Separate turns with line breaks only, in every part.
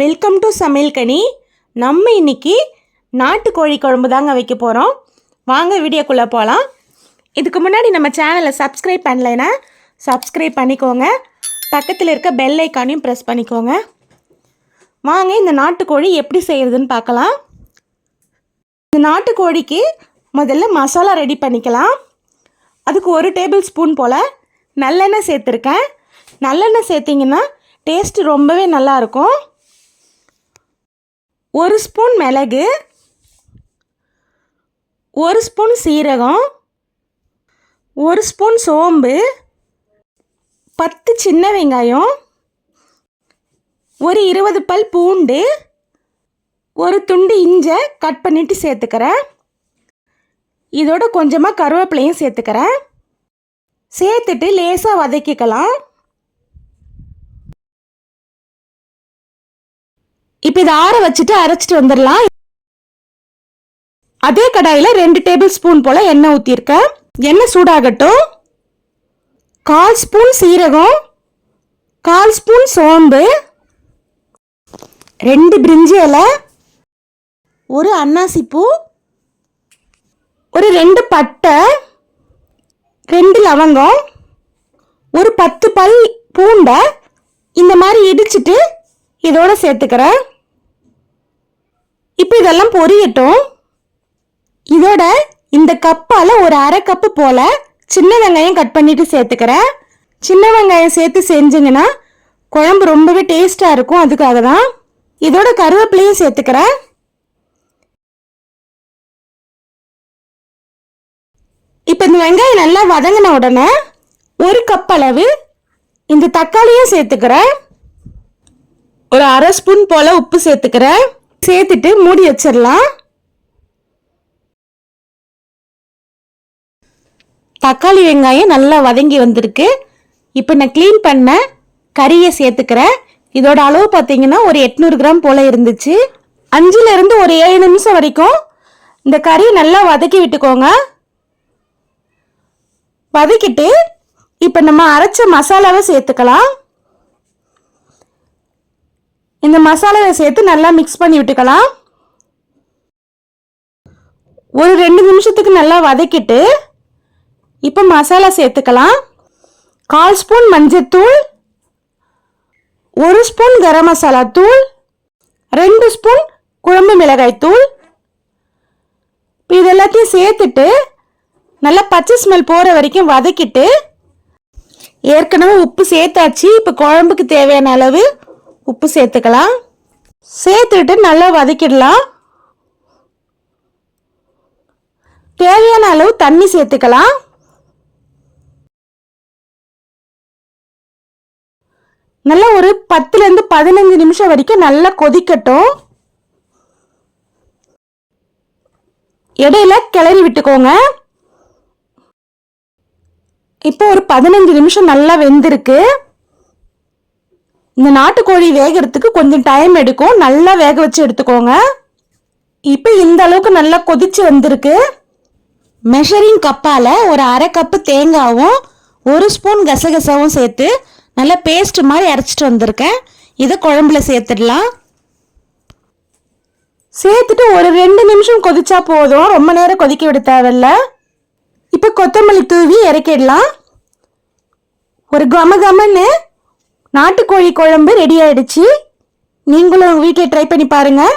Welcome to சமையல் கனி. நம்ம இன்னைக்கு நாட்டுக்கோழி குழம்பு தாங்க வைக்க போகிறோம் வாங்க வீடியோக்குள்ளே போகலாம் இதுக்கு முன்னாடி நம்ம சேனலை சப்ஸ்கிரைப் பண்ணலைன்னா சப்ஸ்கிரைப் பண்ணிக்கோங்க. பக்கத்தில் இருக்க பெல் ஐக்கானையும் ப்ரெஸ் பண்ணிக்கோங்க. வாங்க இந்த நாட்டுக்கோழி எப்படி செய்கிறதுன்னு பார்க்கலாம். இந்த நாட்டுக்கோழிக்கு முதல்ல மசாலா ரெடி பண்ணிக்கலாம். அதுக்கு ஒரு டேபிள் ஸ்பூன் போல் நல்லெண்ணெய் சேர்த்துருக்கேன். நல்லெண்ணெய் சேர்த்திங்கன்னா டேஸ்ட்டு ரொம்பவே நல்லாயிருக்கும் ஒரு ஸ்பூன் மிளகு ஒரு ஸ்பூன் சீரகம் ஒரு ஸ்பூன் சோம்பு பத்து சின்ன வெங்காயம் ஒரு இருபது பல் பூண்டு ஒரு துண்டு இஞ்சை கட் பண்ணிட்டு சேர்த்துக்கிறேன். இதோட கொஞ்சமாக கருவேப்பிலையும் சேர்த்துக்கிறேன். சேர்த்துட்டு லேசாக வதக்கிக்கலாம். இப்போ இதை ஆற வச்சுட்டு அரைச்சிட்டு வந்துடலாம் அதே கடாயில் ரெண்டு டேபிள் ஸ்பூன் போல் எண்ணெய் ஊற்றிருக்கேன் எண்ணெய் சூடாகட்டும். கால் ஸ்பூன் சீரகம். கால் ஸ்பூன் சோம்பு. ரெண்டு பிரிஞ்சி இலை. ஒரு அன்னாசிப்பூ. ஒரு ரெண்டு பட்டை. ரெண்டு லவங்கம். ஒரு பத்து பல் பூண்டை. இந்த மாதிரி இடிச்சிட்டு இதோட சேர்த்துக்கிறேன். இப்போ இதெல்லாம் பொரியட்டும். இதோட இந்த கப்பால் ஒரு அரை கப்பு போல் சின்ன வெங்காயம் கட் பண்ணிட்டு சேர்த்துக்கிறேன். சின்ன வெங்காயம் சேர்த்து செஞ்சிங்கன்னா குழம்பு ரொம்பவே டேஸ்ட்டாக இருக்கும். அதுக்காக தான் இதோட கருவேப்பிலையும் சேர்த்துக்கிறேன். இப்போ இந்த வெங்காயம் நல்லா வதங்கின உடனே ஒரு கப் அளவு இந்த தக்காளியும் சேர்த்துக்கிறேன். ஒரு அரை ஸ்பூன் போல் உப்பு சேர்த்துக்கிறேன். சேர்த்துட்டு மூடி வச்சிடலாம். தக்காளி வெங்காயம் நல்லா வதங்கி வந்திருக்கு. இப்போ நான் க்ளீன் பண்ண கறியை சேர்த்துக்கிறேன். இதோட அளவு பார்த்தீங்கன்னா ஒரு எட்நூறு கிராம் போல் இருந்துச்சு. அஞ்சுலேருந்து ஒரு ஏழு நிமிஷம் வரைக்கும் இந்த கறியை நல்லா வதக்கி விட்டுக்கோங்க. வதக்கிட்டு இப்போ நம்ம அரைச்ச மசாலாவை சேர்த்துக்கலாம். இந்த மசாலாவை சேர்த்து நல்லா மிக்ஸ் பண்ணி விட்டுக்கலாம். ஒரு ரெண்டு நிமிஷத்துக்கு நல்லா வதக்கிட்டு இப்போ மசாலா சேர்த்துக்கலாம். கால் ஸ்பூன் மஞ்சத்தூள் ஒரு ஸ்பூன் கரம் மசாலா தூள் ரெண்டு ஸ்பூன் குழம்பு மிளகாய் தூள். இது எல்லாத்தையும் சேர்த்துட்டு நல்லா பச்சை ஸ்மெல் போகிற வரைக்கும் வதக்கிட்டு ஏற்கனவே உப்பு சேர்த்தாச்சு இப்போ குழம்புக்கு தேவையான அளவு உப்பு சேர்த்துக்கலாம். சேர்த்துட்டு நல்லா வதக்கிடலாம். தேவையான அளவு தண்ணி சேர்த்துக்கலாம். நல்லா ஒரு பத்துலேருந்து பதினஞ்சு நிமிஷம் வரைக்கும் நல்லா கொதிக்கட்டும். இடையில கிளறி விட்டுக்கோங்க. இப்போ ஒரு பதினஞ்சு நிமிஷம் நல்லா வெந்திருக்கு. இந்த நாட்டுக்கோழி வேகிறதுக்கு கொஞ்சம் டைம் எடுக்கும். நல்லா வேக வச்சு எடுத்துக்கோங்க. இப்போ இந்த அளவுக்கு நல்லா கொதிச்சு வந்திருக்கு. மெஷரிங் கப்பால் ஒரு அரை கப்பு தேங்காவும் ஒரு ஸ்பூன் கசகசாவும் சேர்த்து நல்லா பேஸ்ட் மாதிரி அரைச்சிட்டு வந்திருக்கேன். இதை குழம்புல சேர்த்துடலாம். சேர்த்துட்டு ஒரு ரெண்டு நிமிஷம் கொதிச்சா போதும். ரொம்ப நேரம் கொதிக்க விட தேவையில்ல. இப்போ கொத்தமல்லி தூவி இறக்கிடலாம். ஒரு கம கமன்னு நாட்டுக்கோழி குழம்பு ரெடி ஆயிடுச்சு. நீங்களும் உங்கள் வீட்டில் ட்ரை பண்ணி பாருங்கள்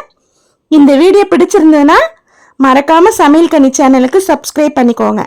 இந்த வீடியோ பிடிச்சிருந்ததுன்னா மறக்காமல் சமையல் கனி சேனலுக்கு சப்ஸ்கிரைப் பண்ணிக்கோங்க.